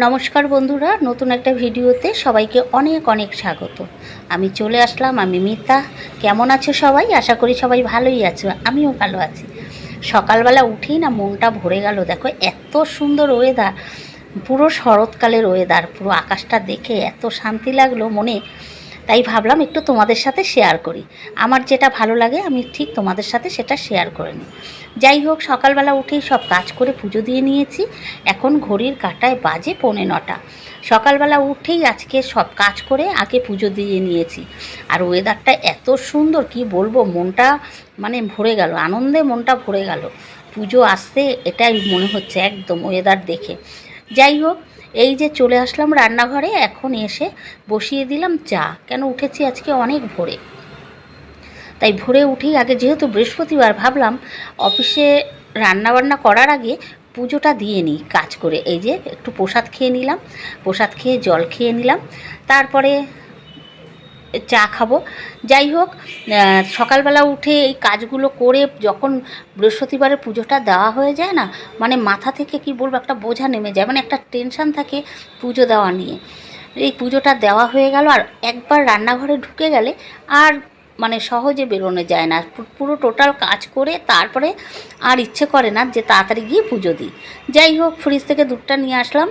নমস্কার বন্ধুরা, নতুন একটা ভিডিওতে সবাইকে অনেক অনেক স্বাগত। আমি চলে আসলাম, আমি মিতা। কেমন আছো সবাই? আশা করি সবাই ভালোই আছো, আমিও ভালো আছি। সকালবেলা উঠেই না মনটা ভরে গেল, দেখো এত সুন্দর ওয়েদার পুরো শরৎকালের ওয়েদার পুরো আকাশটা দেখে এত শান্তি লাগল, মনে তাই ভাবলাম একটু তোমাদের সাথে শেয়ার করি। আমার যেটা ভালো লাগে, আমি ঠিক তোমাদের সাথে সেটা শেয়ার করে নিই। যাই হোক, সকালবেলা উঠেই সব কাজ করে পুজো দিয়ে নিয়েছি। এখন ঘড়ির কাঁটায় বাজে পৌনে নটা। সকালবেলা উঠেই আজকে সব কাজ করে আগে পুজো দিয়ে নিয়েছি। আর ওয়েদারটা এত সুন্দর, কি বলব, মনটা মানে ভরে গেল, আনন্দে মনটা ভরে গেল। পুজো আসতে এটাই মনে হচ্ছে একদম ওয়েদার দেখে। যাই হোক এই যে চলে আসলাম রান্নাঘরে, এখন এসে বসিয়ে দিলাম চা। কেন উঠেছি আজকে অনেক ভোরে। তাই ভোরে উঠেই আগে যেহেতু বৃহস্পতিবার, ভাবলাম অফিসে রান্নাবান্না করার আগে পুজোটা দিয়ে নিই কাজ করে। এই যে একটু প্রসাদ খেয়ে নিলাম, প্রসাদ খেয়ে জল খেয়ে নিলাম। তারপরে চা খাব। যাই হোক সকালবেলা উঠে এই কাজগুলো করে যখন বৃহস্পতিবারের পুজোটা দেওয়া হয়ে যায় না মানে মাথা থেকে কি বলব, একটা বোঝা নেমে যায় মানে একটা টেনশান থাকে পুজো দেওয়া নিয়ে। এই পুজোটা দেওয়া হয়ে গেল আর একবার রান্নাঘরে ঢুকে গেলে আর মানে সহজে বেরোনো যায় না। পুরো টোটাল কাজ করে তারপরে আর ইচ্ছে করে না যে তাড়াতাড়ি গিয়ে পুজো দিই। যাই হোক ফ্রিজ থেকে দুধটা নিয়ে আসলাম।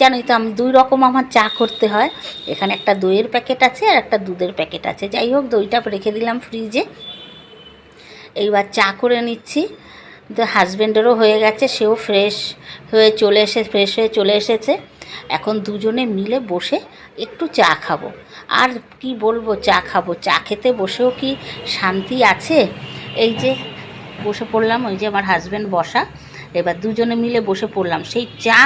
জানোই তো আমি দুই রকম আমার চা করতে হয়। এখানে একটা দইয়ের প্যাকেট আছে আর একটা দুধের প্যাকেট আছে। যাই হোক, দইটা রেখে দিলাম ফ্রিজে এইবার চা করে নিচ্ছি। তো হাজব্যান্ডেরও হয়ে গেছে, সেও ফ্রেশ হয়ে চলে এসে ফ্রেশ হয়ে চলে এসেছে। এখন দুজনে মিলে বসে একটু চা খাব। আর কি বলব, চা খাব। চা খেতে বসেও কি শান্তি আছে? এই যে বসে পড়লাম, ওই যে আমার হাজব্যান্ড বসা। এবার দুজনে মিলে বসে পড়লাম। সেই চা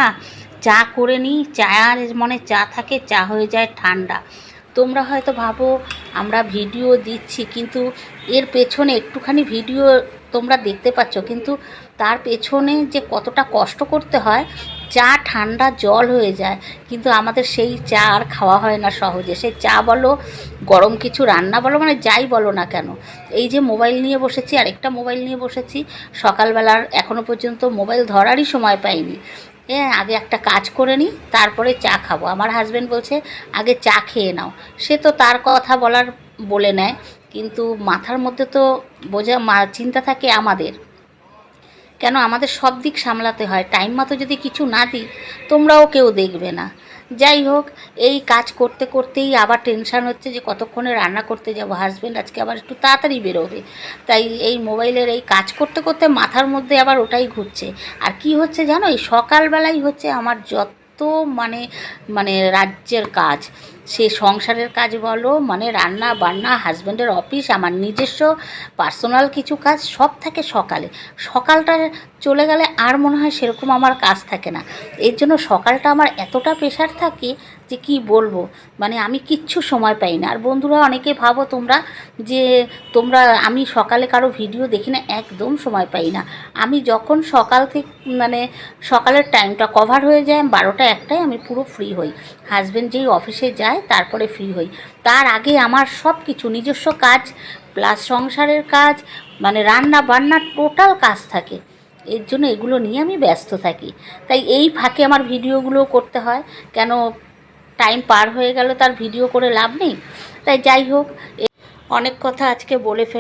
চা করে নিই চা আর মনে চা থাকে, চা হয়ে যায় ঠান্ডা। তোমরা হয়তো ভাবো, আমরা ভিডিও দিচ্ছি, কিন্তু এর পেছনে একটুখানি ভিডিও তোমরা দেখতে পাচ্ছ, কিন্তু তার পেছনে যে কতটা কষ্ট করতে হয়, চা ঠান্ডা জল হয়ে যায়, কিন্তু আমাদের সেই চা আর খাওয়া হয় না সহজে। সেই চা বলো, গরম কিছু রান্না বলো মানে যাই বলো না কেন। এই যে মোবাইল নিয়ে বসেছি, আরেকটা মোবাইল নিয়ে বসেছি, সকালবেলার এখনও পর্যন্ত মোবাইল ধরারই সময় পাইনি। হ্যাঁ আগে একটা কাজ করে নিই, তারপরে চা খাব। আমার হাজব্যান্ড বলছে, আগে চা খেয়ে নাও। সে তো তার কথা বলার বলে নেয় কিন্তু মাথার মধ্যে তো বোঝা মা, চিন্তা থাকে আমাদের। কেন আমাদের সব দিক সামলাতে হয়? টাইম মতো যদি কিছু না দিই, তোমরাও কেউ দেখবে না। যাই হোক, এই কাজ করতে করতেই আবার টেনশান হচ্ছে যে কতক্ষণে রান্না করতে যাব? হাজব্যান্ড আজকে আবার একটু তাড়াতাড়ি বেরোবে। তাই এই মোবাইলের এই কাজ করতে করতে মাথার মধ্যে আবার ওটাই ঘুরছে। আর কি হচ্ছে জানো এই সকালবেলাই হচ্ছে আমার যত মানে মানে রাজ্যের কাজ। সে সংসারের কাজ বলো মানে রান্না, বান্না হাজব্যান্ডের অফিস আমার নিজস্ব পার্সোনাল কিছু কাজ, সব থাকে সকালে। সকালটা চলে গেলে আর মনে হয় সেরকম আমার কাজ থাকে না। এর জন্য সকালটা আমার এতটা প্রেশার থাকে যে কি বলব? মানে আমি কিচ্ছু সময় পাই না। আর বন্ধুরা, অনেকে ভাবো তোমরা যে তোমরা, আমি সকালে কারও ভিডিও দেখি না, একদম সময় পাই না। আমি যখন সকাল থেকে মানে সকালের টাইমটা কভার হয়ে যায়, বারোটা একটায় আমি পুরো ফ্রি হই। হাজব্যান্ড যেই অফিসে যায় তারপরে ফ্রি হই। তার আগে আমার সব কিছু নিজস্ব কাজ প্লাস সংসারের কাজ মানে রান্না বান্না টোটাল কাজ থাকে। এর জন্য এগুলো নিয়ে আমি ব্যস্ত থাকি। তাই এই ফাঁকে আমার ভিডিওগুলো করতে হয়। কেন টাইম পার হয়ে গেল, তার ভিডিও করে লাভ নেই। তাই যাই হোক অনেক কথা আজকে বলে ফেল